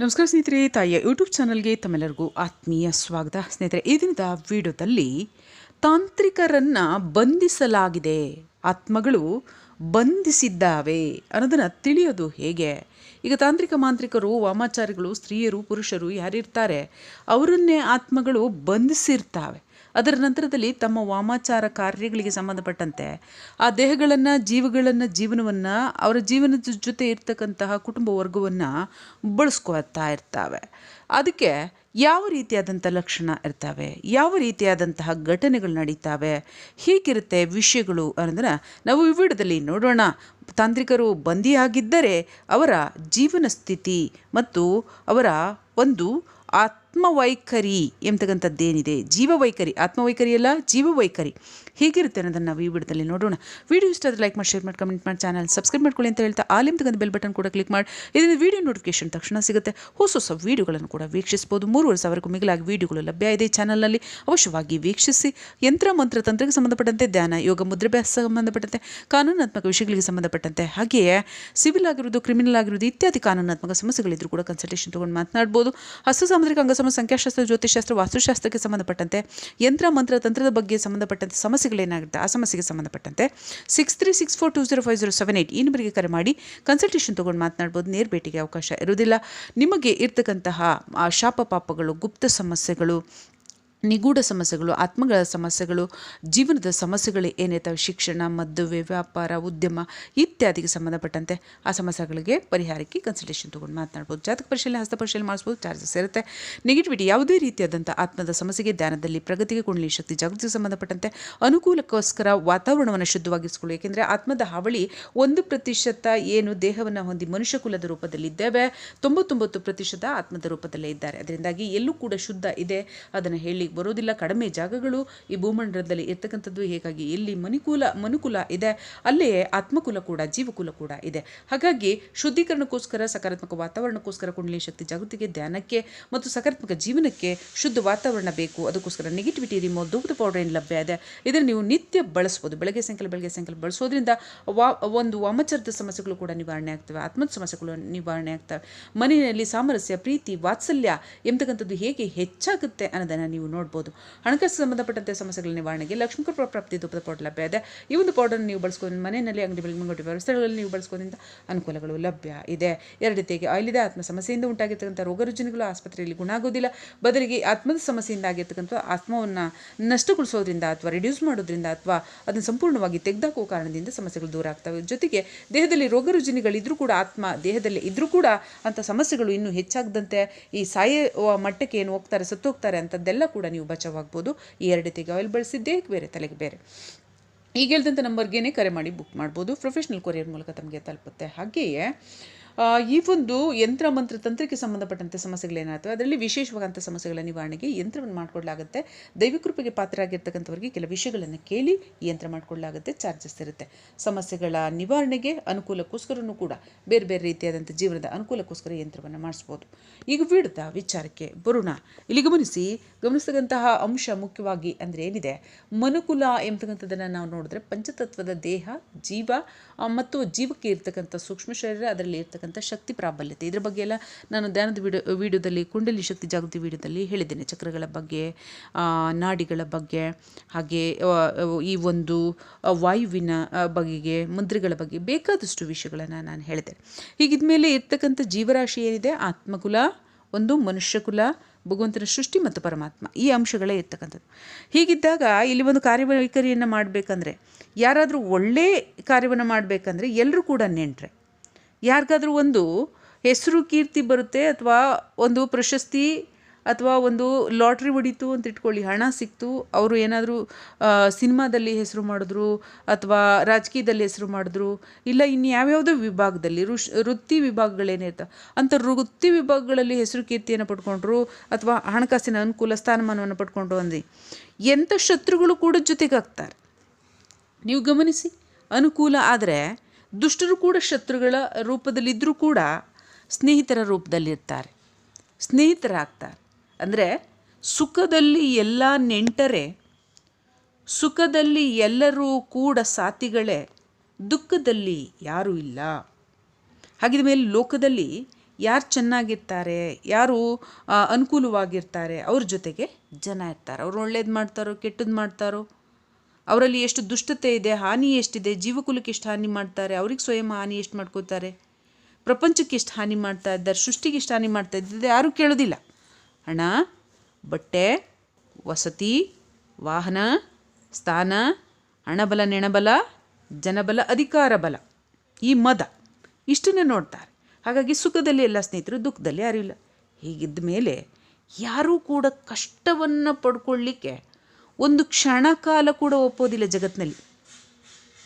ನಮಸ್ಕಾರ ಸ್ನೇಹಿತರೆ, ತಾಯಿಯ ಯೂಟ್ಯೂಬ್ ಚಾನಲ್ಗೆ ತಮ್ಮೆಲ್ಲರಿಗೂ ಆತ್ಮೀಯ ಸ್ವಾಗತ. ಸ್ನೇಹಿತರೆ, ಈ ದಿನದ ವಿಡಿಯೋದಲ್ಲಿ ತಾಂತ್ರಿಕರನ್ನು ಬಂಧಿಸಲಾಗಿದೆ. ಆತ್ಮಗಳು ಬಂಧಿಸಿದ್ದಾವೆ ಅನ್ನೋದನ್ನು ತಿಳಿಯೋದು ಹೇಗೆ? ಈಗ ತಾಂತ್ರಿಕ ಮಾಂತ್ರಿಕರು, ವಾಮಾಚಾರಿಗಳು, ಸ್ತ್ರೀಯರು, ಪುರುಷರು ಯಾರಿರ್ತಾರೆ, ಅವರನ್ನೇ ಆತ್ಮಗಳು ಬಂಧಿಸಿರ್ತಾವೆ. ಅದರ ನಂತರದಲ್ಲಿ ತಮ್ಮ ವಾಮಾಚಾರ ಕಾರ್ಯಗಳಿಗೆ ಸಂಬಂಧಪಟ್ಟಂತೆ ಆ ದೇಹಗಳನ್ನು, ಜೀವಗಳನ್ನು, ಜೀವನವನ್ನು, ಅವರ ಜೀವನದ ಜೊತೆ ಇರ್ತಕ್ಕಂತಹ ಕುಟುಂಬ ವರ್ಗವನ್ನು ಬಳಸ್ಕೊಳ್ತಾ ಇರ್ತಾವೆ. ಅದಕ್ಕೆ ಯಾವ ರೀತಿಯಾದಂಥ ಲಕ್ಷಣ ಇರ್ತವೆ? ಯಾವ ರೀತಿಯಾದಂತಹ ಘಟನೆಗಳು ನಡೀತಾವೆ? ಹೀಗಿರುತ್ತೆ ವಿಷಯಗಳು ಅಂದರೆ ನಾವು ಈ ನೋಡೋಣ. ತಾಂತ್ರಿಕರು ಬಂದಿಯಾಗಿದ್ದರೆ ಅವರ ಜೀವನ ಸ್ಥಿತಿ ಮತ್ತು ಅವರ ಒಂದು ಆತ್ಮವೈಖರಿ ಎಂಬತಕ್ಕಂಥದ್ದೇನಿದೆ ಜೀವವೈಖರಿ, ಆತ್ಮವೈಖರಿ ಅಲ್ಲ, ಜೀವವೈಖರಿ. ಹೇಗಿರುತ್ತೆ ಅನ್ನೋದನ್ನು ನಾವು ಈ ವಿಡಿಯೋದಲ್ಲಿ ನೋಡೋಣ. ವಿಡಿಯೋ ಇಷ್ಟ ಆದರೆ ಲೈಕ್ ಮಾಡಿ ಶೇರ್ ಮಾಡಿ ಕಮೆಂಟ್ ಮಾಡಿ ಚಾನಲ್ ಸಬ್ಸ್ಕ್ರೈಬ್ ಮಾಡ್ಕೊಳ್ಳಿ ಅಂತ ಹೇಳ್ತಾ ಆಲಿಮ್ ತಗೊಂಡು ಬೆಲ್ ಬಟನ್ ಕೂಡ ಕ್ಲಿಕ್ ಮಾಡಿ. ಇದರಿಂದ ವಿಡಿಯೋ ನೋಟಿಫಿಕೇಶನ್ ತಕ್ಷಣ ಸಿಗುತ್ತೆ. ಹೊಸ ಹೊಸ ವೀಡಿಯೋಗಳನ್ನು ಕೂಡ ವೀಕ್ಷಿಸಬಹುದು. ಮೂರುವರೆ ಸಾವಿರಕ್ಕೂ ಮಿಗಿಲಾಗಿ ವೀಡಿಯೋಗಳು ಲಭ್ಯ ಇದೆ ಚಾನಲ್ನಲ್ಲಿ ಅವಶ್ಯವಾಗಿ ವೀಕ್ಷಿಸಿ. ಯಂತ್ರ, ಮಂತ್ರ, ತಂತ್ರಕ್ಕೆ ಸಂಬಂಧಪಟ್ಟಂತೆ ಧ್ಯಾನ, ಯೋಗ ಮುದ್ರಾಭ್ಯಾಸ ಸಂಬಂಧಪಟ್ಟಂತೆ, ಕಾನೂನಾತ್ಮಕ ವಿಷಯಗಳಿಗೆ ಸಂಬಂಧಪಟ್ಟಂತೆ, ಹಾಗೆಯೇ ಸಿವಿಲ್ ಆಗಿರೋದು ಕ್ರಿಮಿನಲ್ ಆಗಿರೋದು ಇತ್ಯಾದಿ ಕಾನೂನಾತ್ಮಕ ಸಮಸ್ಯೆಗಳಿದ್ರೂ ಕೂಡ ಕನ್ಸಲ್ಟೇಷನ್ ತೊಗೊಂಡು ಮಾತನಾಡ್ಬೋದು. ಹಸ್ತ ಸಾಮುದ್ರಿಕ ಅಂಗಸಮ ಸಂಖ್ಯಾಶಾಸ್ತ್ರ ಜ್ಯೋತಿಷಾಸ್ತ್ರ ವಾಸ್ತುಶಾಸ್ತ್ರಕ್ಕೆ ಸಂಬಂಧಪಟ್ಟಂತೆ, ಯಂತ್ರ, ಮಂತ್ರ, ತಂತ್ರದ ಬಗ್ಗೆ ಸಂಬಂಧಪಟ್ಟಂತೆ ಸಮಸ್ಯೆಗಳೇನಾಗುತ್ತೆ? ಆ ಸಮಸ್ಯೆಗೆ ಸಂಬಂಧಪಟ್ಟಂತೆ six three six four two zero five zero seven eight ಈ ನಂಬರಿಗೆ ಕರೆ ಮಾಡಿ ಕನ್ಸಲ್ಟೇಷನ್ ತೊಗೊಂಡು ಮಾತನಾಡ್ಬೋದು. ನೇರ ಭೇಟಿಗೆ ಅವಕಾಶ ಇರೋದಿಲ್ಲ ನಿಮಗೆ ಇರ್ತಕ್ಕಂತಹ ಶಾಪ ಪಾಪಗಳು, ಗುಪ್ತ ಸಮಸ್ಯೆಗಳು ನಿಗೂಢ ಸಮಸ್ಯೆಗಳು, ಆತ್ಮಗಳ ಸಮಸ್ಯೆಗಳು, ಜೀವನದ ಸಮಸ್ಯೆಗಳು ಏನಿರ್ತವೆ, ಶಿಕ್ಷಣ, ಮದುವೆ, ವ್ಯಾಪಾರ, ಉದ್ಯಮ ಇತ್ಯಾದಿಗೆ ಸಂಬಂಧಪಟ್ಟಂತೆ ಆ ಸಮಸ್ಯೆಗಳಿಗೆ ಪರಿಹಾರಕ್ಕೆ ಕನ್ಸಲ್ಟೇಷನ್ ತೊಗೊಂಡು ಮಾತನಾಡ್ಬೋದು. ಜಾತಕ ಪರಿಶೀಲನೆ, ಹಸ್ತ ಪರಿಶೀಲನೆ ಮಾಡಿಸ್ಬೋದು ಚಾರ್ಜಸ್ ಇರುತ್ತೆ. ನೆಗೆಟಿವಿಟಿ ಯಾವುದೇ ರೀತಿಯಾದಂಥ ಆತ್ಮದ ಸಮಸ್ಯೆಗೆ, ಧ್ಯಾನದಲ್ಲಿ ಪ್ರಗತಿಗೆ, ಕುಂಡಲಿ ಶಕ್ತಿ ಜಾಗೃತಿಗೆ ಸಂಬಂಧಪಟ್ಟಂತೆ ಅನುಕೂಲಕ್ಕೋಸ್ಕರ ವಾತಾವರಣವನ್ನು ಶುದ್ಧವಾಗಿಸ್ಕೊಳ್ಳಿ ಏಕೆಂದರೆ ಆತ್ಮದ ಹಾವಳಿ ಒಂದು ಪ್ರತಿಶತ ಏನು ದೇಹವನ್ನು ಹೊಂದಿ ಮನುಷ್ಯ ಕುಲದ ರೂಪದಲ್ಲಿದ್ದೇವೆ, ತೊಂಬತ್ತೊಂಬತ್ತು ಪ್ರತಿಶತ ಆತ್ಮದ ರೂಪದಲ್ಲೇ ಇದ್ದಾರೆ. ಅದರಿಂದಾಗಿ ಎಲ್ಲೂ ಕೂಡ ಶುದ್ಧ ಇದೆ, ಅದನ್ನು ಹೇಳಿ ಬರೋದಿಲ್ಲ. ಕಡಿಮೆ ಜಾಗಗಳು ಈ ಭೂಮಂಡಲದಲ್ಲಿ ಇರ್ತಕ್ಕಂಥದ್ದು ಹೇಗಾಗಿ ಎಲ್ಲಿ ಮನುಕುಲ ಮನುಕುಲ ಇದೆ. ಅಲ್ಲೇ ಆತ್ಮಕುಲ ಕೂಡ, ಜೀವಕುಲ ಕೂಡ ಇದೆ. ಹಾಗಾಗಿ ಶುದ್ಧೀಕರಣಕ್ಕೋಸ್ಕರ, ಸಕಾರಾತ್ಮಕ ವಾತಾವರಣಕ್ಕೋಸ್ಕರ ಕುಂಡಲಿ ಶಕ್ತಿ ಜಾಗೃತಿಗೆ, ಧ್ಯಾನಕ್ಕೆ ಮತ್ತು ಸಕಾರಾತ್ಮಕ ಜೀವನಕ್ಕೆ ಶುದ್ಧ ವಾತಾವರಣ ಬೇಕು. ಅದಕ್ಕೋಸ್ಕರ ನೆಗೆಟಿವಿಟಿ ರಿಮೋ ಧೂಪದ ಪೌಡರ್ ಏನು ಲಭ್ಯ ಇದೆ. ಇದನ್ನು ನೀವು ನಿತ್ಯ ಬಳಸ್ಬೋದು. ಬೆಳಗ್ಗೆ ಸಾಯಂಕಾಲ ಬೆಳಗ್ಗೆ ಸಾಯಂಕಾಲ ಬಳಸೋದ್ರಿಂದ ವಾ, ಒಂದು ವಾಮಚರ್ದ ಸಮಸ್ಯೆಗಳು ಕೂಡ ನಿವಾರಣೆ ಆಗ್ತವೆ. ಆತ್ಮದ ಸಮಸ್ಯೆಗಳು ನಿವಾರಣೆ ಆಗ್ತವೆ. ಮನೆಯಲ್ಲಿ ಸಾಮರಸ್ಯ, ಪ್ರೀತಿ, ವಾತ್ಸಲ್ಯ ಎಂಬತಕ್ಕಂಥದ್ದು ಹೇಗೆ ಹೆಚ್ಚಾಗುತ್ತೆ ಅನ್ನೋದನ್ನು ನೀವು ನೋಡ್ಬೋದು. ಹಣಕಾಸು ಸಂಬಂಧಪಟ್ಟಂತೆ ಸಮಸ್ಯೆಗಳ ನಿವಾರಣೆಗೆ ಲಕ್ಷ್ಮೀಕೃಪ ಪ್ರಾಪ್ತಿ ಧೂಪದ ಪೌಡರ್ ಲಭ್ಯ ಇದೆ. ಈ ಒಂದು ಪೌಡರ್ ನೀವು ಬಳಸ್ಕೊಂಡು ಮನೆಯಲ್ಲಿ ಅಂಗಡಿ ಮುಂಗಟ್ಟು ವ್ಯವಸ್ಥೆಗಳಲ್ಲಿ ನೀವು ಬಳಸ್ಕೋದ್ರಿಂದ ಅನುಕೂಲಗಳು ಲಭ್ಯ ಇದೆ. ಎರಡು ರೀತಿಯಾಗಿ ಆಯಿಲ್ ಇದೆ ಆತ್ಮ ಸಮಸ್ಯೆಯಿಂದ ಉಂಟಾಗಿರ್ತಕ್ಕಂಥ ರೋಗ ರುಜಿನಗಳು ಆಸ್ಪತ್ರೆಯಲ್ಲಿ ಗುಣ ಆಗೋದಿಲ್ಲ ಬದಲಿಗೆ ಆತ್ಮದ ಸಮಸ್ಯೆಯಿಂದ ಆಗಿರ್ತಕ್ಕಂಥ ಆತ್ಮವನ್ನು ನಷ್ಟಗೊಳಿಸೋದ್ರಿಂದ ಅಥವಾ ರಿಡ್ಯೂಸ್ ಮಾಡೋದ್ರಿಂದ ಅಥವಾ ಅದನ್ನು ಸಂಪೂರ್ಣವಾಗಿ ತೆಗೆದಾಕುವ ಕಾರಣದಿಂದ ಸಮಸ್ಯೆಗಳು ದೂರ ಆಗ್ತವೆ. ಜೊತೆಗೆ ದೇಹದಲ್ಲಿ ರೋಗ ರುಜಿನಗಳಿದ್ರೂ ಕೂಡ ಆತ್ಮ ದೇಹದಲ್ಲಿ ಇದ್ರೂ ಕೂಡ ಅಂಥ ಸಮಸ್ಯೆಗಳು ಇನ್ನೂ ಹೆಚ್ಚಾಗದಂತೆ ಈ ಸಾಯುವ ಮಟ್ಟಕ್ಕೆ ಏನು ಹೋಗ್ತಾರೆ ಸತ್ತು ಹೋಗ್ತಾರೆ ಅಂಥದ್ದೆಲ್ಲ ಕೂಡ ನೀವು ಬಚಾವಾಗ್ಬೋದು. ಈ ಎರಡು ರೀತಿಗೆ ಆಯಿಲ್ ಬಳಸಿದ್ದೇ ಬೇರೆ ತಲೆಗೆ ಬೇರೆ. ಈಗ ಹೇಳಿದಂಥ ನಂಬರ್ಗೇನೆ ಕರೆ ಮಾಡಿ ಬುಕ್ ಮಾಡ್ಬೋದು. ಪ್ರೊಫೆಷ್ನಲ್ ಕೊರಿಯರ್ ಮೂಲಕ ತಮಗೆ ತಲುಪುತ್ತೆ. ಹಾಗೆಯೇ ಈ ಒಂದು ಯಂತ್ರ ಮಂತ್ರ ತಂತ್ರಕ್ಕೆ ಸಂಬಂಧಪಟ್ಟಂತೆ ಸಮಸ್ಯೆಗಳೇನಾಗ್ತವೆ ಅದರಲ್ಲಿ ವಿಶೇಷವಾದಂಥ ಸಮಸ್ಯೆಗಳ ನಿವಾರಣೆಗೆ ಯಂತ್ರವನ್ನು ಮಾಡಿಕೊಡ್ಲಾಗುತ್ತೆ ದೈವಕೃಪೆಗೆ ಪಾತ್ರರಾಗಿರ್ತಕ್ಕಂಥವರಿಗೆ ಕೆಲ ವಿಷಯಗಳನ್ನು ಕೇಳಿ ಯಂತ್ರ ಮಾಡಿಕೊಡ್ಲಾಗುತ್ತೆ ಚಾರ್ಜಸ್ ಇರುತ್ತೆ. ಸಮಸ್ಯೆಗಳ ನಿವಾರಣೆಗೆ ಅನುಕೂಲಕ್ಕೋಸ್ಕರನೂ ಕೂಡ ಬೇರೆ ಬೇರೆ ರೀತಿಯಾದಂಥ ಜೀವನದ ಅನುಕೂಲಕ್ಕೋಸ್ಕರ ಯಂತ್ರವನ್ನು ಮಾಡಿಸ್ಬೋದು. ಈಗ ವಿಡ್ದ ವಿಚಾರಕ್ಕೆ ಬರೋಣ. ಇಲ್ಲಿ ಗಮನಿಸಿ ಗಮನಿಸ್ತಕ್ಕಂತಹ ಅಂಶ ಮುಖ್ಯವಾಗಿ ಅಂದರೆ ಏನಿದೆ? ಮನುಕುಲ ಎಂಬತಕ್ಕಂಥದ್ದನ್ನು ನಾವು ನೋಡಿದ್ರೆ ಪಂಚತತ್ವದ ದೇಹ, ಜೀವ ಮತ್ತು ಜೀವಕ್ಕೆ ಇರ್ತಕ್ಕಂಥ ಸೂಕ್ಷ್ಮ ಶರೀರ, ಅದರಲ್ಲಿ ಇರ್ತಕ್ಕಂಥ ಶಕ್ತಿ ಪ್ರಾಬಲ್ಯತೆ. ಇದ್ರ ಬಗ್ಗೆ ಎಲ್ಲ ನಾನು ಧ್ಯಾನದ ವಿಡಿಯೋ ವಿಡಿಯೋದಲ್ಲಿ, ಕುಂಡಲಿ ಶಕ್ತಿ ಜಾಗೃತಿ ವಿಡಿಯೋದಲ್ಲಿ ಹೇಳಿದ್ದೇನೆ. ಚಕ್ರಗಳ ಬಗ್ಗೆ ನಾಡಿಗಳ ಬಗ್ಗೆ, ಹಾಗೆ ಈ ಒಂದು ವಾಯುವಿನ ಬಗೆಗೆ ಮುದ್ರೆಗಳ ಬಗ್ಗೆ ಬೇಕಾದಷ್ಟು ವಿಷಯಗಳನ್ನು ನಾನು ಹೇಳಿದೆ. ಹೀಗಿದ್ಮೇಲೆ ಇರ್ತಕ್ಕಂಥ ಜೀವರಾಶಿ ಏನಿದೆ? ಆತ್ಮಕುಲ, ಒಂದು ಮನುಷ್ಯಕುಲ, ಭಗವಂತನ ಸೃಷ್ಟಿ ಮತ್ತು ಪರಮಾತ್ಮ ಈ ಅಂಶಗಳೇ ಇರ್ತಕ್ಕಂಥದ್ದು. ಹೀಗಿದ್ದಾಗ ಇಲ್ಲಿ ಒಂದು ಕಾರ್ಯವೈಖರಿಯನ್ನು ಮಾಡಬೇಕಂದ್ರೆ, ಯಾರಾದರೂ ಒಳ್ಳೆ ಕಾರ್ಯವನ್ನು ಮಾಡಬೇಕಂದ್ರೆ ಎಲ್ಲರೂ ಕೂಡ ನೆಂಟ್ರೆ. ಯಾರಿಗಾದ್ರೂ ಒಂದು ಹೆಸರು ಕೀರ್ತಿ ಬರುತ್ತೆ ಅಥವಾ ಒಂದು ಪ್ರಶಸ್ತಿ ಅಥವಾ ಒಂದು ಲಾಟ್ರಿ ಹೊಡಿತು ಅಂತ ಇಟ್ಕೊಳ್ಳಿ, ಹಣ ಸಿಕ್ತು, ಅವರು ಏನಾದರೂ ಸಿನಿಮಾದಲ್ಲಿ ಹೆಸರು ಮಾಡಿದ್ರು ಅಥವಾ ರಾಜಕೀಯದಲ್ಲಿ ಹೆಸರು ಮಾಡಿದ್ರು, ಇಲ್ಲ ಇನ್ನು ಯಾವ್ಯಾವುದೋ ವಿಭಾಗದಲ್ಲಿ ಋಷ್ ವೃತ್ತಿ ವಿಭಾಗಗಳೇನಿರ್ತವೆ ಅಂಥ ವೃತ್ತಿ ವಿಭಾಗಗಳಲ್ಲಿ ಹೆಸರು ಕೀರ್ತಿಯನ್ನು ಪಡ್ಕೊಂಡ್ರು ಅಥವಾ ಹಣಕಾಸಿನ ಅನುಕೂಲ ಸ್ಥಾನಮಾನವನ್ನು ಪಡ್ಕೊಂಡ್ರು ಅಂದು ಎಂಥ ಶತ್ರುಗಳು ಕೂಡ ಜೊತೆಗಾಗ್ತಾರೆ. ನೀವು ಗಮನಿಸಿ, ಅನುಕೂಲ ಆದರೆ ದುಷ್ಟರು ಕೂಡ ಶತ್ರುಗಳ ರೂಪದಲ್ಲಿದ್ದರೂ ಕೂಡ ಸ್ನೇಹಿತರ ರೂಪದಲ್ಲಿರ್ತಾರೆ. ಸ್ನೇಹಿತರಾಗ್ತಾರೆ. ಅಂದರೆ ಸುಖದಲ್ಲಿ ಎಲ್ಲ ನೆಂಟರೆ, ಸುಖದಲ್ಲಿ ಎಲ್ಲರೂ ಕೂಡ ಸಾಥಿಗಳೇ, ದುಃಖದಲ್ಲಿ ಯಾರೂ ಇಲ್ಲ. ಹಾಗಿದ ಮೇಲೆ ಲೋಕದಲ್ಲಿ ಯಾರು ಚೆನ್ನಾಗಿರ್ತಾರೆ, ಯಾರು ಅನುಕೂಲವಾಗಿರ್ತಾರೆ, ಅವ್ರ ಜೊತೆಗೆ ಜನ ಇರ್ತಾರೆ. ಅವ್ರು ಒಳ್ಳೇದು ಮಾಡ್ತಾರೋ ಕೆಟ್ಟದ್ದು ಮಾಡ್ತಾರೋ ಅವರಲ್ಲಿ ಎಷ್ಟು ದುಷ್ಟತೆ ಇದೆ, ಹಾನಿ ಎಷ್ಟಿದೆ, ಜೀವಕುಲಕ್ಕೆ ಎಷ್ಟು ಹಾನಿ ಮಾಡ್ತಾರೆ, ಅವ್ರಿಗೆ ಸ್ವಯಂ ಹಾನಿ ಎಷ್ಟು ಮಾಡ್ಕೋತಾರೆ ಪ್ರಪಂಚಕ್ಕೆ ಎಷ್ಟು ಹಾನಿ ಮಾಡ್ತಾ ಇದ್ದಾರೆ, ಸೃಷ್ಟಿಗೆ ಎಷ್ಟು ಹಾನಿ ಮಾಡ್ತಾ ಇದ್ದಿದ್ದೆ ಯಾರೂ ಕೇಳೋದಿಲ್ಲ. ಹಣ ಬಟ್ಟೆ, ವಸತಿ, ವಾಹನ, ಸ್ಥಾನ, ಹಣಬಲ, ನೆಣಬಲ, ಜನಬಲ, ಅಧಿಕಾರ ಬಲ, ಈ ಮದ, ಇಷ್ಟನ್ನೇ ನೋಡ್ತಾರೆ. ಹಾಗಾಗಿ ಸುಖದಲ್ಲಿ ಎಲ್ಲ ಸ್ನೇಹಿತರು, ದುಃಖದಲ್ಲಿ ಯಾರೂ ಇಲ್ಲ. ಹೀಗಿದ್ದ ಮೇಲೆ ಯಾರೂ ಕೂಡ ಕಷ್ಟವನ್ನು ಪಡ್ಕೊಳ್ಳಿಕ್ಕೆ ಒಂದು ಕ್ಷಣ ಕಾಲ ಕೂಡ ಒಪ್ಪೋದಿಲ್ಲ ಜಗತ್ತಿನಲ್ಲಿ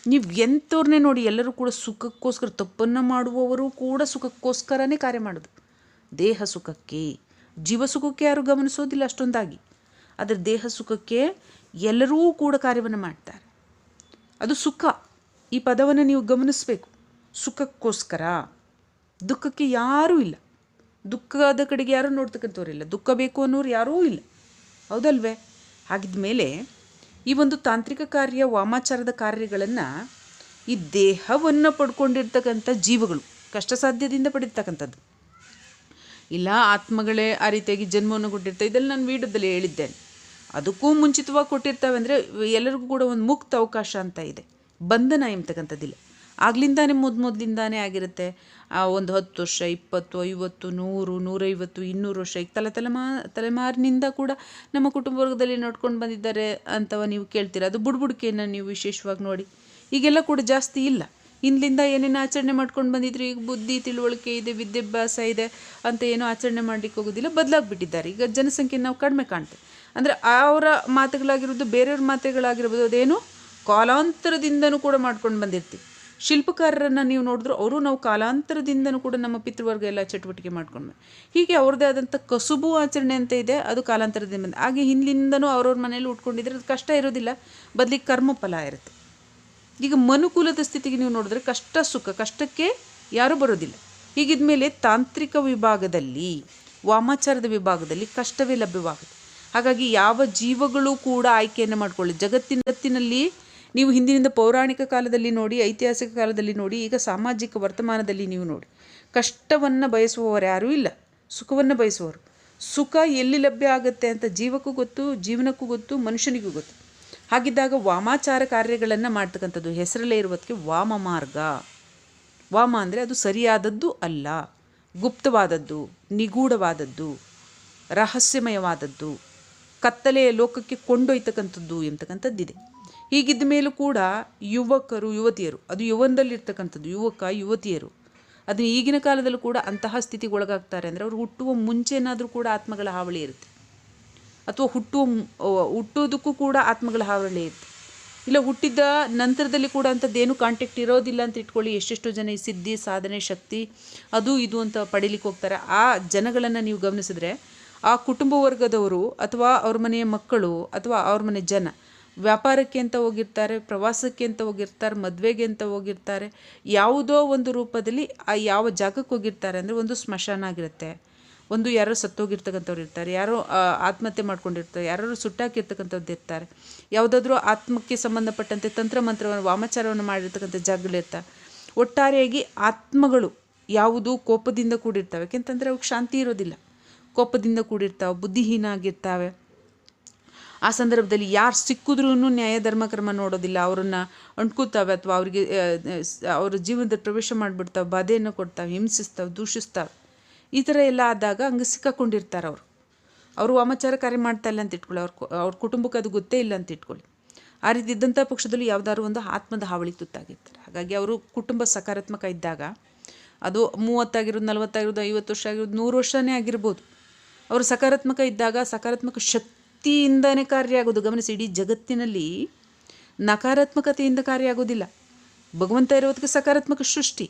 ನೀವು ಎಂಥವ್ರನ್ನೇ ನೋಡಿ ಎಲ್ಲರೂ ಕೂಡ ಸುಖಕ್ಕೋಸ್ಕರ ತಪ್ಪನ್ನು ಮಾಡುವವರು ಕೂಡ ಸುಖಕ್ಕೋಸ್ಕರನೇ ಕಾರ್ಯ ಮಾಡೋದು. ದೇಹ ಸುಖಕ್ಕೆ, ಜೀವ ಸುಖಕ್ಕೆ ಯಾರು ಗಮನಿಸೋದಿಲ್ಲ ಅಷ್ಟೊಂದಾಗಿ. ಆದರೆ ದೇಹ ಸುಖಕ್ಕೆ ಎಲ್ಲರೂ ಕೂಡ ಕಾರ್ಯವನ್ನು ಮಾಡ್ತಾರೆ. ಅದು ಸುಖ. ಈ ಪದವನ್ನು ನೀವು ಗಮನಿಸಬೇಕು. ಸುಖಕ್ಕೋಸ್ಕರ. ದುಃಖಕ್ಕೆ ಯಾರೂ ಇಲ್ಲ. ದುಃಖದ ಕಡೆಗೆ ಯಾರೂ ನೋಡ್ತಕ್ಕಂಥವ್ರಿಲ್ಲ ದುಃಖ ಬೇಕು ಅನ್ನೋರು ಯಾರೂ ಇಲ್ಲ. ಹೌದಲ್ವೇ? ಹಾಗಿದ್ದ ಮೇಲೆ ಈ ಒಂದು ತಾಂತ್ರಿಕ ಕಾರ್ಯ, ವಾಮಾಚಾರದ ಕಾರ್ಯಗಳನ್ನು ಈ ದೇಹವನ್ನು ಪಡ್ಕೊಂಡಿರ್ತಕ್ಕಂಥ ಜೀವಗಳು ಕಷ್ಟ ಸಾಧ್ಯದಿಂದ ಪಡೀತಕ್ಕಂಥದ್ದು ಇಲ್ಲ, ಆತ್ಮಗಳೇ ಆ ರೀತಿಯಾಗಿ ಜನ್ಮವನ್ನು ಕೊಟ್ಟಿರ್ತವೆ ಇದೆಲ್ಲ ನಾನು ವೀಡಿಯೋದಲ್ಲಿ ಹೇಳಿದ್ದೇನೆ. ಅದಕ್ಕೂ ಮುಂಚಿತವಾಗಿ ಕೊಟ್ಟಿರ್ತವೆ ಅಂದರೆ ಎಲ್ಲರಿಗೂ ಕೂಡ ಒಂದು ಮುಕ್ತ ಅವಕಾಶ ಅಂತ ಇದೆ. ಬಂಧನ ಎಂಬತಕ್ಕಂಥದ್ದಿಲ್ಲ. ಆಗ್ಲಿಂದಾನೇ ಮೊದ್ ಮೊದಲಿಂದಾನೇ ಆಗಿರುತ್ತೆ. ಆ ಒಂದು ಹತ್ತು ವರ್ಷ, ಇಪ್ಪತ್ತು, ಐವತ್ತು, ನೂರು, ನೂರೈವತ್ತು, ಇನ್ನೂರು ವರ್ಷ, ಈಗ ತಲೆ ತಲೆಮಾ ತಲೆಮಾರಿನಿಂದ ಕೂಡ ನಮ್ಮ ಕುಟುಂಬ ವರ್ಗದಲ್ಲಿ ನೋಡ್ಕೊಂಡು ಬಂದಿದ್ದಾರೆ ಅಂತವ ನೀವು ಕೇಳ್ತೀರ. ಅದು ಬುಡ್ಬುಡಿಕೆಯನ್ನು ನೀವು ವಿಶೇಷವಾಗಿ ನೋಡಿ. ಈಗೆಲ್ಲ ಕೂಡ ಜಾಸ್ತಿ ಇಲ್ಲ. ಇಂದ್ಲಿಂದ ಏನೇನು ಆಚರಣೆ ಮಾಡ್ಕೊಂಡು ಬಂದಿದ್ರು, ಈಗ ಬುದ್ಧಿ, ತಿಳುವಳಿಕೆ ಇದೆ, ವಿದ್ಯಾಭ್ಯಾಸ ಇದೆ ಅಂತ ಏನೂ ಆಚರಣೆ ಮಾಡ್ಲಿಕ್ಕೆ ಹೋಗೋದಿಲ್ಲ, ಬದಲಾಗ್ಬಿಟ್ಟಿದ್ದಾರೆ. ಈಗ ಜನಸಂಖ್ಯೆ ನಾವು ಕಡಿಮೆ ಕಾಣ್ತೇವೆ ಅಂದರೆ ಅವರ ಮಾತುಗಳಾಗಿರೋದು ಬೇರೆಯವ್ರ ಮಾತುಗಳಾಗಿರ್ಬೋದು, ಅದೇನು ಕಾಲಾಂತರದಿಂದನೂ ಕೂಡ ಮಾಡ್ಕೊಂಡು ಬಂದಿರ್ತೀವಿ. ಶಿಲ್ಪಕಾರರನ್ನು ನೀವು ನೋಡಿದ್ರು ಅವರು ನಾವು ಕಾಲಾಂತರದಿಂದನೂ ಕೂಡ ನಮ್ಮ ಪಿತೃವರ್ಗ ಎಲ್ಲ ಚಟುವಟಿಕೆ ಮಾಡ್ಕೊಂಡ್ವಿ. ಹೀಗೆ ಅವ್ರದ್ದೇ ಆದಂಥ ಕಸುಬು ಆಚರಣೆ ಅಂತ ಇದೆ, ಅದು ಕಾಲಾಂತರದಿಂದ ಬಂದ ಹಾಗೆ ಹಿಂದಿಂದನೂ ಅವ್ರವ್ರ ಮನೇಲಿ ಉಟ್ಕೊಂಡಿದ್ರೆ ಅದು ಕಷ್ಟ ಇರೋದಿಲ್ಲ, ಬದಲಿಗೆ ಕರ್ಮಫಲ ಇರುತ್ತೆ. ಈಗ ಮನುಕುಲದ ಸ್ಥಿತಿಗೆ ನೀವು ನೋಡಿದ್ರೆ ಕಷ್ಟ ಸುಖ, ಕಷ್ಟಕ್ಕೆ ಯಾರೂ ಬರೋದಿಲ್ಲ. ಹೀಗಿದ್ಮೇಲೆ ತಾಂತ್ರಿಕ ವಿಭಾಗದಲ್ಲಿ, ವಾಮಾಚಾರದ ವಿಭಾಗದಲ್ಲಿ ಕಷ್ಟವೇ ಲಭ್ಯವಾಗುತ್ತೆ. ಹಾಗಾಗಿ ಯಾವ ಜೀವಗಳು ಕೂಡ ಆಯ್ಕೆಯನ್ನು ಮಾಡ್ಕೊಳ್ಳಿ. ಜಗತ್ತಿನ ಜಗತ್ತಿನಲ್ಲಿ ನೀವು ಹಿಂದಿನಿಂದ ಪೌರಾಣಿಕ ಕಾಲದಲ್ಲಿ ನೋಡಿ, ಐತಿಹಾಸಿಕ ಕಾಲದಲ್ಲಿ ನೋಡಿ, ಈಗ ಸಾಮಾಜಿಕ ವರ್ತಮಾನದಲ್ಲಿ ನೀವು ನೋಡಿ. ಕಷ್ಟವನ್ನು ಬಯಸುವವರು ಯಾರೂ ಇಲ್ಲ. ಸುಖವನ್ನು ಬಯಸುವವರು. ಸುಖ ಎಲ್ಲಿ ಲಭ್ಯ ಆಗುತ್ತೆ ಅಂತ ಜೀವಕ್ಕೂ ಗೊತ್ತು, ಜೀವನಕ್ಕೂ ಗೊತ್ತು, ಮನುಷ್ಯನಿಗೂ ಗೊತ್ತು. ಹಾಗಿದ್ದಾಗ ವಾಮಾಚಾರ ಕಾರ್ಯಗಳನ್ನು ಮಾಡ್ತಕ್ಕಂಥದ್ದು ಹೆಸರಲ್ಲೇ ಇರುವುದಕ್ಕೆ ವಾಮ ಮಾರ್ಗ. ವಾಮ ಅಂದರೆ ಅದು ಸರಿಯಾದದ್ದು ಅಲ್ಲ. ಗುಪ್ತವಾದದ್ದು, ನಿಗೂಢವಾದದ್ದು, ರಹಸ್ಯಮಯವಾದದ್ದು, ಕತ್ತಲೆಯ ಲೋಕಕ್ಕೆ ಕೊಂಡೊಯ್ತಕ್ಕಂಥದ್ದು ಎಂಬತಕ್ಕಂಥದ್ದಿದೆ ಹೀಗಿದ್ದ ಮೇಲೂ ಕೂಡ ಯುವಕರು, ಯುವತಿಯರು, ಅದು ಯುವನದಲ್ಲಿರ್ತಕ್ಕಂಥದ್ದು, ಯುವಕ, ಯುವತಿಯರು ಅದು ಈಗಿನ ಕಾಲದಲ್ಲೂ ಕೂಡ ಅಂತಹ ಸ್ಥಿತಿಗೆ ಒಳಗಾಗ್ತಾರೆ ಅಂದರೆ ಅವರು ಹುಟ್ಟುವ ಮುಂಚೆನಾದರೂ ಕೂಡ ಆತ್ಮಗಳ ಹಾವಳಿ ಇರುತ್ತೆ. ಅಥವಾ ಹುಟ್ಟುವ ಹುಟ್ಟೋದಕ್ಕೂ ಕೂಡ ಆತ್ಮಗಳ ಹಾವಳಿ ಇರುತ್ತೆ. ಇಲ್ಲ ಹುಟ್ಟಿದ ನಂತರದಲ್ಲಿ ಕೂಡ ಅಂಥದ್ದೇನು ಕಾಂಟ್ಯಾಕ್ಟ್ ಇರೋದಿಲ್ಲ ಅಂತ ಇಟ್ಕೊಳ್ಳಿ, ಎಷ್ಟೆಷ್ಟು ಜನ ಈ ಸಿದ್ಧಿ, ಸಾಧನೆ, ಶಕ್ತಿ, ಅದು ಇದು ಅಂತ ಪಡೀಲಿಕ್ಕೆ ಹೋಗ್ತಾರೆ. ಆ ಜನಗಳನ್ನು ನೀವು ಗಮನಿಸಿದ್ರೆ ಆ ಕುಟುಂಬ ವರ್ಗದವರು ಅಥವಾ ಅವ್ರ ಮನೆಯ ಮಕ್ಕಳು ಅಥವಾ ಅವ್ರ ಮನೆ ಜನ ವ್ಯಾಪಾರಕ್ಕೆ ಅಂತ ಹೋಗಿರ್ತಾರೆ, ಪ್ರವಾಸಕ್ಕೆ ಅಂತ ಹೋಗಿರ್ತಾರೆ, ಮದುವೆಗೆ ಅಂತ ಹೋಗಿರ್ತಾರೆ, ಯಾವುದೋ ಒಂದು ರೂಪದಲ್ಲಿ ಆ ಯಾವ ಜಾಗಕ್ಕೆ ಹೋಗಿರ್ತಾರೆ ಅಂದರೆ ಒಂದು ಸ್ಮಶಾನ ಆಗಿರುತ್ತೆ. ಒಂದು ಯಾರೋ ಸತ್ತೋಗಿರ್ತಕ್ಕಂಥವ್ರು ಇರ್ತಾರೆ, ಯಾರೋ ಆತ್ಮಹತ್ಯೆ ಮಾಡ್ಕೊಂಡಿರ್ತಾರೆ ಯಾರು ಸುಟ್ಟಾಕಿರ್ತಕ್ಕಂಥದ್ದು ಇರ್ತಾರೆ. ಯಾವುದಾದ್ರೂ ಆತ್ಮಕ್ಕೆ ಸಂಬಂಧಪಟ್ಟಂತೆ ತಂತ್ರ ಮಂತ್ರವನ್ನು, ವಾಮಾಚಾರವನ್ನು ಮಾಡಿರ್ತಕ್ಕಂಥ ಜಾಗಗಳಿರ್ತಾರೆ ಒಟ್ಟಾರೆಯಾಗಿ ಆತ್ಮಗಳು ಯಾವುದು ಕೋಪದಿಂದ ಕೂಡಿರ್ತವೆ. ಯಾಕೆಂತಂದರೆ ಅವಕ್ಕೆ ಶಾಂತಿ ಇರೋದಿಲ್ಲ. ಕೋಪದಿಂದ ಕೂಡಿರ್ತಾವೆ, ಬುದ್ಧಿಹೀನ ಆಗಿರ್ತಾವೆ. ಆ ಸಂದರ್ಭದಲ್ಲಿ ಯಾರು ಸಿಕ್ಕಿದ್ರೂ ನ್ಯಾಯ, ಧರ್ಮ, ಕ್ರಮ ನೋಡೋದಿಲ್ಲ. ಅವರನ್ನು ಅಂಟ್ಕೋತಾವೆ ಅಥವಾ ಅವರಿಗೆ ಅವ್ರ ಜೀವನದಲ್ಲಿ ಪ್ರವೇಶ ಮಾಡಿಬಿಡ್ತಾವೆ, ಬಾಧೆಯನ್ನು ಕೊಡ್ತಾವೆ, ಹಿಂಸಿಸ್ತಾವೆ, ದೂಷಿಸ್ತಾವೆ. ಈ ಥರ ಎಲ್ಲ ಆದಾಗ ಹಂಗೆ ಸಿಕ್ಕಾಕೊಂಡಿರ್ತಾರೆ ಅವರು. ಅವರು ವಾಮಾಚಾರ ಕಾರ್ಯ ಮಾಡ್ತಾ ಇಲ್ಲ ಅಂತ ಇಟ್ಕೊಳ್ಳಿ. ಅವ್ರ ಅವ್ರ ಕುಟುಂಬಕ್ಕೆ ಅದು ಗೊತ್ತೇ ಇಲ್ಲ ಅಂತ ಇಟ್ಕೊಳ್ಳಿ. ಆ ರೀತಿ ಇದ್ದಂಥ ಪಕ್ಷದಲ್ಲಿ ಯಾವುದಾದ್ರು ಒಂದು ಆತ್ಮದ ಹಾವಳಿ ತುತ್ತಾಗಿರ್ತಾರೆ. ಹಾಗಾಗಿ ಅವರು ಕುಟುಂಬ ಸಕಾರಾತ್ಮಕ ಇದ್ದಾಗ ಅದು ಮೂವತ್ತಾಗಿರೋದು, ನಲವತ್ತಾಗಿರೋದು, ಐವತ್ತು ವರ್ಷ ಆಗಿರೋದು, ನೂರು ವರ್ಷನೇ ಆಗಿರ್ಬೋದು. ಅವರು ಸಕಾರಾತ್ಮಕ ಇದ್ದಾಗ ಸಕಾರಾತ್ಮಕ ಶಕ್ತಿಯಿಂದನೇ ಕಾರ್ಯ ಆಗೋದು ಗಮನಿಸಿ, ಇಡೀ ಜಗತ್ತಿನಲ್ಲಿ ನಕಾರಾತ್ಮಕತೆಯಿಂದ ಕಾರ್ಯ ಆಗೋದಿಲ್ಲ ಭಗವಂತ ಇರೋದಕ್ಕೆ ಸಕಾರಾತ್ಮಕ ಸೃಷ್ಟಿ.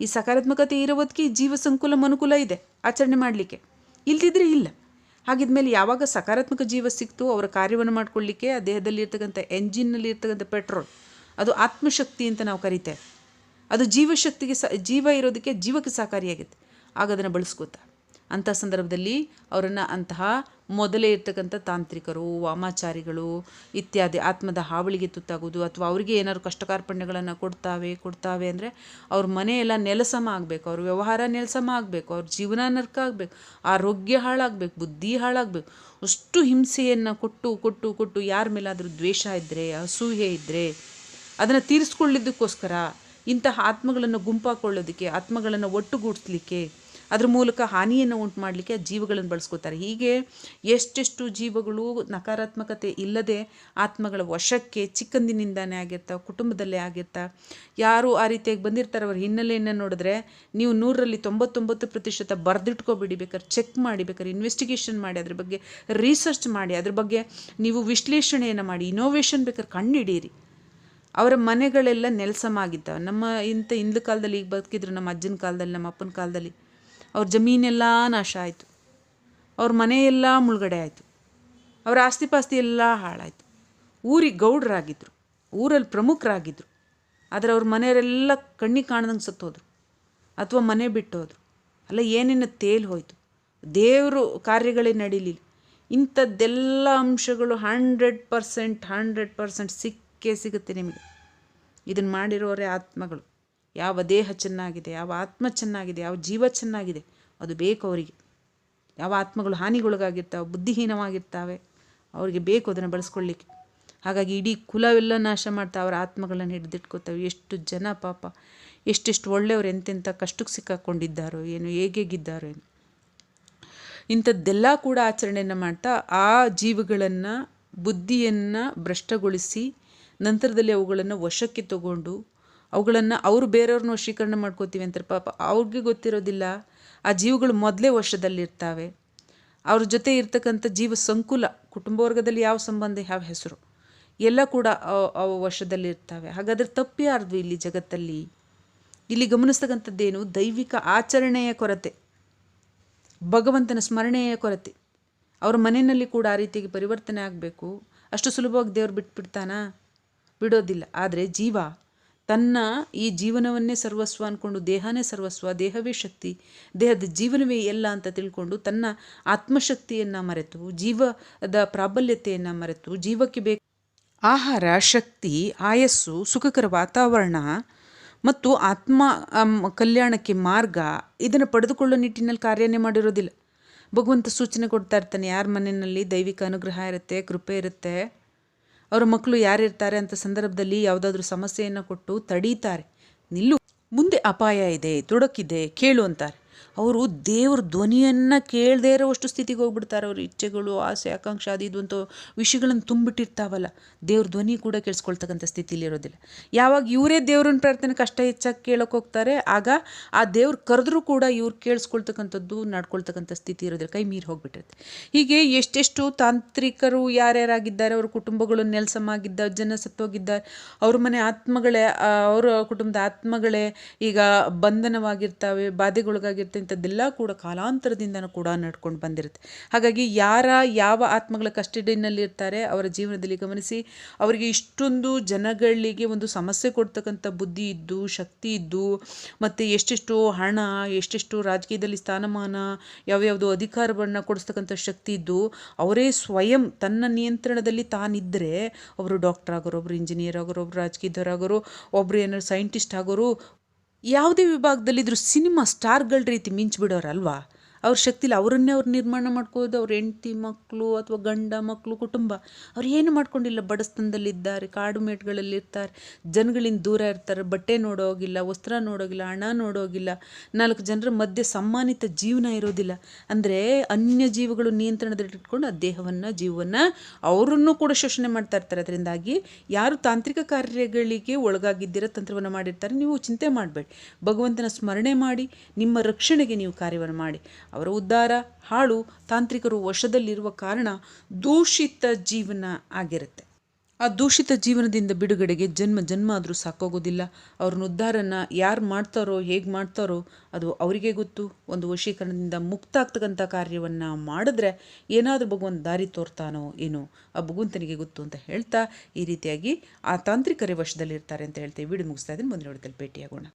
ಈ ಸಕಾರಾತ್ಮಕತೆ ಇರೋದಕ್ಕೆ ಜೀವ ಸಂಕುಲ ಮನುಕುಲ ಇದೆ, ಆಚರಣೆ ಮಾಡಲಿಕ್ಕೆ. ಇಲ್ದಿದ್ರೆ ಇಲ್ಲ. ಹಾಗಿದ್ಮೇಲೆ ಯಾವಾಗ ಸಕಾರಾತ್ಮಕ ಜೀವ ಸಿಕ್ತು, ಅವರ ಕಾರ್ಯವನ್ನು ಮಾಡ್ಕೊಳ್ಳಿಕ್ಕೆ ಆ ದೇಹದಲ್ಲಿ ಇರ್ತಕ್ಕಂಥ ಎಂಜಿನ್ನಲ್ಲಿ ಇರ್ತಕ್ಕಂಥ ಪೆಟ್ರೋಲ್, ಅದು ಆತ್ಮಶಕ್ತಿ ಅಂತ ನಾವು ಕರಿತೇವೆ. ಅದು ಜೀವಶಕ್ತಿಗೆ ಸ, ಜೀವ ಇರೋದಕ್ಕೆ ಜೀವಕ್ಕೆ ಸಹಕಾರಿಯಾಗುತ್ತೆ. ಆಗ ಅದನ್ನು ಬಳಸ್ಕೋತಾರೆ ಅಂಥ ಸಂದರ್ಭದಲ್ಲಿ ಅವರನ್ನು ಅಂತಹ ಮೊದಲೇ ಇರ್ತಕ್ಕಂಥ ತಾಂತ್ರಿಕರು, ವಾಮಾಚಾರಿಗಳು ಇತ್ಯಾದಿ ಆತ್ಮದ ಹಾವಳಿಗೆ ತುತ್ತಾಗೋದು ಅಥವಾ ಅವರಿಗೆ ಏನಾದ್ರು ಕಷ್ಟ ಕಾರ್ಪಣ್ಯಗಳನ್ನು ಕೊಡ್ತಾವೆ ಕೊಡ್ತಾವೆ ಅಂದರೆ ಅವ್ರ ಮನೆಯೆಲ್ಲ ನೆಲಸಮ ಆಗಬೇಕು, ಅವ್ರ ವ್ಯವಹಾರ ನೆಲಸಮ ಆಗಬೇಕು, ಅವ್ರ ಜೀವನ ನರ್ಕ ಆಗಬೇಕು, ಆರೋಗ್ಯ ಹಾಳಾಗಬೇಕು, ಬುದ್ಧಿ ಹಾಳಾಗಬೇಕು. ಅಷ್ಟು ಹಿಂಸೆಯನ್ನು ಕೊಟ್ಟು ಕೊಟ್ಟು ಕೊಟ್ಟು ಯಾರ ಮೇಲಾದರೂ ದ್ವೇಷ ಇದ್ದರೆ ಅಸೂಹೆ ಇದ್ದರೆ ಅದನ್ನು ತೀರಿಸ್ಕೊಳ್ಳಿದ್ದಕ್ಕೋಸ್ಕರ ಇಂತಹ ಆತ್ಮಗಳನ್ನು ಗುಂಪಾಕೊಳ್ಳೋದಕ್ಕೆ, ಆತ್ಮಗಳನ್ನು ಒಟ್ಟುಗೂಡಿಸ್ಲಿಕ್ಕೆ ಅದ್ರ ಮೂಲಕ ಹಾನಿಯನ್ನು ಉಂಟು ಮಾಡಲಿಕ್ಕೆ ಜೀವಗಳನ್ನು ಬಳಸ್ಕೋತಾರೆ. ಹೀಗೆ ಎಷ್ಟೆಷ್ಟು ಜೀವಗಳು ನಕಾರಾತ್ಮಕತೆ ಇಲ್ಲದೆ ಆತ್ಮಗಳ ವಶಕ್ಕೆ ಚಿಕ್ಕಂದಿನಿಂದಾನೇ ಆಗಿರ್ತಾ ಕುಟುಂಬದಲ್ಲೇ ಆಗಿರ್ತಾ ಯಾರು ಆ ರೀತಿಯಾಗಿ ಬಂದಿರ್ತಾರೆ ಅವ್ರ ಹಿನ್ನೆಲೆಯನ್ನು ನೋಡಿದ್ರೆ ನೀವು ನೂರರಲ್ಲಿ ತೊಂಬತ್ತೊಂಬತ್ತು ಪ್ರತಿಶತ ಬರೆದಿಟ್ಕೊಬಿಡಿ ಬೇಕಾದ್ರೆ ಚೆಕ್ ಮಾಡಿ ಬೇಕಾದ್ರೆ ಇನ್ವೆಸ್ಟಿಗೇಷನ್ ಮಾಡಿ, ಅದ್ರ ಬಗ್ಗೆ ರಿಸರ್ಚ್ ಮಾಡಿ, ಅದ್ರ ಬಗ್ಗೆ ನೀವು ವಿಶ್ಲೇಷಣೆಯನ್ನು ಮಾಡಿ ಇನೋವೇಷನ್ ಬೇಕಾದ್ರೆ ಕಂಡುಹಿಡೀರಿ ಅವರ ಮನೆಗಳೆಲ್ಲ ನೆಲಸಮ ಆಗಿದ್ದಾವೆ ನಮ್ಮ ಇಂಥ ಹಿಂದ ಕಾಲದಲ್ಲಿ ಈಗ ಬದುಕಿದ್ರು ನಮ್ಮ ಅಜ್ಜನ ಕಾಲದಲ್ಲಿ, ನಮ್ಮ ಅಪ್ಪನ ಕಾಲದಲ್ಲಿ. ಅವ್ರ ಜಮೀನೆಲ್ಲ ನಾಶ ಆಯಿತು. ಅವ್ರ ಮನೆಯೆಲ್ಲ ಮುಳುಗಡೆ ಆಯಿತು. ಅವರ ಆಸ್ತಿ ಪಾಸ್ತಿ ಎಲ್ಲ ಹಾಳಾಯಿತು. ಊರಿಗೆ ಗೌಡ್ರಾಗಿದ್ದರು ಊರಲ್ಲಿ ಪ್ರಮುಖರಾಗಿದ್ದರು ಆದರೆ ಅವ್ರ ಮನೆಯವರೆಲ್ಲ ಕಣ್ಣಿಗೆ ಕಾಣ್ದಂಗೆ ಸತ್ತೋದ್ರು. ಅಥವಾ ಮನೆ ಬಿಟ್ಟು ಹೋದರು ಅಲ್ಲ, ಏನೇನು ತೇಲ್ ಹೋಯಿತು. ದೇವರು ಕಾರ್ಯಗಳೇ ನಡೀಲಿಲ್ಲ. ಇಂಥದ್ದೆಲ್ಲ ಅಂಶಗಳು ಹಂಡ್ರೆಡ್ ಪರ್ಸೆಂಟ್ ಹಂಡ್ರೆಡ್ ಪರ್ಸೆಂಟ್ ಸಿಕ್ಕೇ ಸಿಗುತ್ತೆ ನಿಮಗೆ. ಇದನ್ನು ಮಾಡಿರೋರೇ ಆತ್ಮಗಳು. ಯಾವ ದೇಹ ಚೆನ್ನಾಗಿದೆ, ಯಾವ ಆತ್ಮ ಚೆನ್ನಾಗಿದೆ, ಯಾವ ಜೀವ ಚೆನ್ನಾಗಿದೆ, ಅದು ಬೇಕು ಅವರಿಗೆ. ಯಾವ ಆತ್ಮಗಳು ಹಾನಿಗೊಳಗಾಗಿರ್ತಾವೆ, ಬುದ್ಧಿಹೀನವಾಗಿರ್ತಾವೆ, ಅವರಿಗೆ ಬೇಕು ಅದನ್ನು ಬಳಸ್ಕೊಳ್ಳಿಕ್ಕೆ. ಹಾಗಾಗಿ ಇಡೀ ಕುಲವೆಲ್ಲ ನಾಶ ಮಾಡ್ತಾ ಅವರ ಆತ್ಮಗಳನ್ನು ಹಿಡಿದಿಟ್ಕೋತಾವೆ. ಎಷ್ಟು ಜನ ಪಾಪ, ಎಷ್ಟೆಷ್ಟು ಒಳ್ಳೆಯವರು ಎಂತೆಂಥ ಕಷ್ಟಕ್ಕೆ ಸಿಕ್ಕಾಕೊಂಡಿದ್ದಾರೋ ಏನು ಹೇಗೇಗಿದ್ದಾರೋ ಏನು. ಇಂಥದ್ದೆಲ್ಲ ಕೂಡ ಆಚರಣೆಯನ್ನು ಮಾಡ್ತಾ ಆ ಜೀವಗಳನ್ನು, ಬುದ್ಧಿಯನ್ನು ಭ್ರಷ್ಟಗೊಳಿಸಿ ನಂತರದಲ್ಲಿ ಅವುಗಳನ್ನು ವಶಕ್ಕೆ ತಗೊಂಡು ಅವುಗಳನ್ನು ಅವರು ಬೇರೆಯವ್ರನ್ನ ವಶೀಕರಣ ಮಾಡ್ಕೋತೀವಿ ಅಂತಾರೆ. ಪಾಪ ಅವ್ರಿಗೆ ಗೊತ್ತಿರೋದಿಲ್ಲ. ಆ ಜೀವಗಳು ಮೊದಲೇ ವಶದಲ್ಲಿರ್ತಾವೆ. ಅವ್ರ ಜೊತೆ ಇರ್ತಕ್ಕಂಥ ಜೀವ ಸಂಕುಲ, ಕುಟುಂಬ ವರ್ಗದಲ್ಲಿ ಯಾವ ಸಂಬಂಧ, ಯಾವ ಹೆಸರು, ಎಲ್ಲ ಕೂಡ ಅವು ವಶದಲ್ಲಿರ್ತವೆ. ಹಾಗಾದರೆ ತಪ್ಪು ಇಲ್ಲಿ ಜಗತ್ತಲ್ಲಿ? ಇಲ್ಲಿ ಗಮನಿಸ್ತಕ್ಕಂಥದ್ದೇನು? ದೈವಿಕ ಆಚರಣೆಯ ಕೊರತೆ, ಭಗವಂತನ ಸ್ಮರಣೆಯ ಕೊರತೆ. ಅವ್ರ ಮನೆಯಲ್ಲಿ ಕೂಡ ಆ ರೀತಿಯಾಗಿ ಪರಿವರ್ತನೆ ಆಗಬೇಕು. ಅಷ್ಟು ಸುಲಭವಾಗಿ ದೇವ್ರು ಬಿಟ್ಬಿಡ್ತಾನಾ? ಬಿಡೋದಿಲ್ಲ. ಆದರೆ ಜೀವ ತನ್ನ ಈ ಜೀವನವನ್ನೇ ಸರ್ವಸ್ವ ಅಂದ್ಕೊಂಡು ದೇಹನೇ ಸರ್ವಸ್ವ, ದೇಹವೇ ಶಕ್ತಿ, ದೇಹದ ಜೀವನವೇ ಎಲ್ಲ ಅಂತ ತಿಳ್ಕೊಂಡು ತನ್ನ ಆತ್ಮಶಕ್ತಿಯನ್ನು ಮರೆತು, ಜೀವದ ಪ್ರಾಬಲ್ಯತೆಯನ್ನು ಮರೆತು, ಜೀವಕ್ಕೆ ಬೇಕು ಆಹಾರ, ಶಕ್ತಿ, ಆಯಸ್ಸು, ಸುಖಕರ ವಾತಾವರಣ ಮತ್ತು ಆತ್ಮ ಕಲ್ಯಾಣಕ್ಕೆ ಮಾರ್ಗ ಇದನ್ನು ಪಡೆದುಕೊಳ್ಳೋ ನಿಟ್ಟಿನಲ್ಲಿ ಕಾರ್ಯನೇ ಮಾಡಿರೋದಿಲ್ಲ. ಭಗವಂತ ಸೂಚನೆ ಕೊಡ್ತಾ ಇರ್ತಾನೆ, ಯಾರ ಮನೆಯಲ್ಲಿ ದೈವಿಕ ಅನುಗ್ರಹ ಇರುತ್ತೆ, ಕೃಪೆ ಇರುತ್ತೆ ಅವರ ಮಕ್ಕಳು ಯಾರಿರ್ತಾರೆ ಅಂತ ಸಂದರ್ಭದಲ್ಲಿ ಯಾವುದಾದ್ರೂ ಸಮಸ್ಯೆಯನ್ನು ಕೊಟ್ಟು ತಡೀತಾರೆ. ನಿಲ್ಲು. ಮುಂದೆ ಅಪಾಯ ಇದೆ, ತೊಡಕಿದೆ, ಕೇಳು ಅಂತಾರೆ. ಅವರು ದೇವ್ರ ಧ್ವನಿಯನ್ನು ಕೇಳದೇ ಇರೋವಷ್ಟು ಸ್ಥಿತಿಗೆ ಹೋಗ್ಬಿಡ್ತಾರೆ. ಅವ್ರ ಇಚ್ಛೆಗಳು, ಆಸೆ, ಆಕಾಂಕ್ಷೆ, ಅದು ಇದು ಅಂತ ವಿಷಯಗಳನ್ನು ತುಂಬಿಟ್ಟಿರ್ತಾವಲ್ಲ, ದೇವ್ರ ಧ್ವನಿ ಕೂಡ ಕೇಳಿಸ್ಕೊಳ್ತಕ್ಕಂಥ ಸ್ಥಿತಿಲಿ ಇರೋದಿಲ್ಲ. ಯಾವಾಗ ಇವರೇ ದೇವ್ರನ್ನ ಪ್ರಾರ್ಥನೆ ಕಷ್ಟ ಹೆಚ್ಚಾಗಿ ಕೇಳೋಕೆ ಹೋಗ್ತಾರೆ, ಆಗ ಆ ದೇವ್ರು ಕರೆದ್ರೂ ಕೂಡ ಇವ್ರು ಕೇಳಿಸ್ಕೊಳ್ತಕ್ಕಂಥದ್ದು, ನಡ್ಕೊಳ್ತಕ್ಕಂಥ ಸ್ಥಿತಿ ಇರೋದಿಲ್ಲ. ಕೈ ಮೀರಿ ಹೋಗ್ಬಿಟ್ಟಿರುತ್ತೆ. ಹೀಗೆ ಎಷ್ಟೆಷ್ಟು ತಾಂತ್ರಿಕರು ಯಾರ್ಯಾರಾಗಿದ್ದಾರೆ, ಅವ್ರ ಕುಟುಂಬಗಳು ನೆಲಸಮಾಗಿದ್ದ ಜನ ಸತ್ತೋಗಿದ್ದಾರೆ, ಅವ್ರ ಮನೆ ಆತ್ಮಗಳೇ ಅವರ ಕುಟುಂಬದ ಆತ್ಮಗಳೇ ಈಗ ಬಂಧನವಾಗಿರ್ತಾವೆ ಬಾಧೆಗೊಳಗಾಗಿರ್ತವೆ ಇಂಥದ್ದೆಲ್ಲ ಕೂಡ ಕಾಲಾಂತರದಿಂದನೂ ಕೂಡ ನಡ್ಕೊಂಡು ಬಂದಿರುತ್ತೆ. ಹಾಗಾಗಿ ಯಾರ ಯಾವ ಆತ್ಮಗಳ ಕಸ್ಟಡಿನಲ್ಲಿ ಇರ್ತಾರೆ ಅವರ ಜೀವನದಲ್ಲಿ ಗಮನಿಸಿ, ಅವರಿಗೆ ಇಷ್ಟೊಂದು ಜನಗಳಿಗೆ ಒಂದು ಸಮಸ್ಯೆ ಕೊಡ್ತಕ್ಕಂಥ ಬುದ್ಧಿ ಇದ್ದು, ಶಕ್ತಿ ಇದ್ದು, ಮತ್ತು ಎಷ್ಟೆಷ್ಟು ಹಣ, ಎಷ್ಟೆಷ್ಟು ರಾಜಕೀಯದಲ್ಲಿ ಸ್ಥಾನಮಾನ, ಯಾವ್ಯಾವುದು ಅಧಿಕಾರವನ್ನು ಕೊಡಿಸ್ತಕ್ಕಂಥ ಶಕ್ತಿ ಇದ್ದು, ಅವರೇ ಸ್ವಯಂ ತನ್ನ ನಿಯಂತ್ರಣದಲ್ಲಿ ತಾನಿದ್ದರೆ ಅವರು ಡಾಕ್ಟರ್ ಆಗೋರು ಒಬ್ಬರು ಇಂಜಿನಿಯರ್ ಆಗೋರು ಒಬ್ಬರು ರಾಜಕೀಯದವರಾಗೋರು ಒಬ್ಬರು ಏನಾದ್ರು ಸೈಂಟಿಸ್ಟ್ ಆಗೋರು ಯಾವುದೇ ವಿಭಾಗದಲ್ಲಿದ್ದರೂ ಸಿನಿಮಾ ಸ್ಟಾರ್ಗಳ ರೀತಿ ಮಿಂಚಿಬಿಡೋರಲ್ವಾ ಅವ್ರ ಶಕ್ತಿಲಿ ಅವರನ್ನೇ ಅವ್ರು ನಿರ್ಮಾಣ ಮಾಡ್ಕೋದು ಅವ್ರ ಹೆಂಡ್ತಿ ಮಕ್ಕಳು ಅಥವಾ ಗಂಡ ಮಕ್ಕಳು ಕುಟುಂಬ. ಅವ್ರು ಏನು ಮಾಡ್ಕೊಂಡಿಲ್ಲ. ಬಡಸ್ತನದಲ್ಲಿದ್ದಾರೆ, ಕಾಡು ಮೇಟ್ಗಳಲ್ಲಿರ್ತಾರೆ, ಜನಗಳಿಂದ ದೂರ ಇರ್ತಾರೆ. ಬಟ್ಟೆ ನೋಡೋಗಿಲ್ಲ, ವಸ್ತ್ರ ನೋಡೋಗಿಲ್ಲ, ಹಣ ನೋಡೋಗಿಲ್ಲ. ನಾಲ್ಕು ಜನರ ಮಧ್ಯೆ ಸಮ್ಮಾನಿತ ಜೀವನ ಇರೋದಿಲ್ಲ. ಅಂದರೆ ಅನ್ಯ ಜೀವಗಳು ನಿಯಂತ್ರಣದಲ್ಲಿಟ್ಕೊಂಡು ಆ ದೇಹವನ್ನು, ಜೀವವನ್ನು ಅವರನ್ನು ಕೂಡ ಶೋಷಣೆ ಮಾಡ್ತಾ ಇರ್ತಾರೆ. ಅದರಿಂದಾಗಿ ಯಾರು ತಾಂತ್ರಿಕ ಕಾರ್ಯಗಳಿಗೆ ಒಳಗಾಗಿದ್ದಿರೋ ತಂತ್ರವನ್ನು ಮಾಡಿರ್ತಾರೆ. ನೀವು ಚಿಂತೆ ಮಾಡಬೇಡಿ. ಭಗವಂತನ ಸ್ಮರಣೆ ಮಾಡಿ, ನಿಮ್ಮ ರಕ್ಷಣೆಗೆ ನೀವು ಕಾರ್ಯವನ್ನು ಮಾಡಿ. ಅವರ ಉದ್ಧಾರ ಹಾಳು ತಾಂತ್ರಿಕರು ವಶದಲ್ಲಿರುವ ಕಾರಣ ದೂಷಿತ ಜೀವನ ಆಗಿರುತ್ತೆ. ಆ ದೂಷಿತ ಜೀವನದಿಂದ ಬಿಡುಗಡೆಗೆ ಜನ್ಮ ಜನ್ಮ ಆದರೂ ಸಾಕೋಗೋದಿಲ್ಲ. ಅವ್ರನ್ನ ಉದ್ಧಾರನ ಯಾರು ಮಾಡ್ತಾರೋ, ಹೇಗೆ ಮಾಡ್ತಾರೋ ಅದು ಅವರಿಗೆ ಗೊತ್ತು. ಒಂದು ವಶೀಕರಣದಿಂದ ಮುಕ್ತ ಆಗ್ತಕ್ಕಂಥ ಕಾರ್ಯವನ್ನು ಮಾಡಿದ್ರೆ ಏನಾದರೂ ಭಗವಂತ ದಾರಿ ತೋರ್ತಾನೋ ಏನೋ ಆ ಭಗವಂತನಿಗೆ ಗೊತ್ತು ಅಂತ ಹೇಳ್ತಾ ಈ ರೀತಿಯಾಗಿ ಆ ತಾಂತ್ರಿಕರೇ ವಶದಲ್ಲಿರ್ತಾರೆ ಅಂತ ಹೇಳ್ತೀವಿ ವಿಡಿಯೋ ಮುಗಿಸ್ತಾ ಇದ್ದೀನಿ. ಮುಂದಿನ ಹೊಡೆದಲ್ಲಿ ಭೇಟಿಯಾಗೋಣ.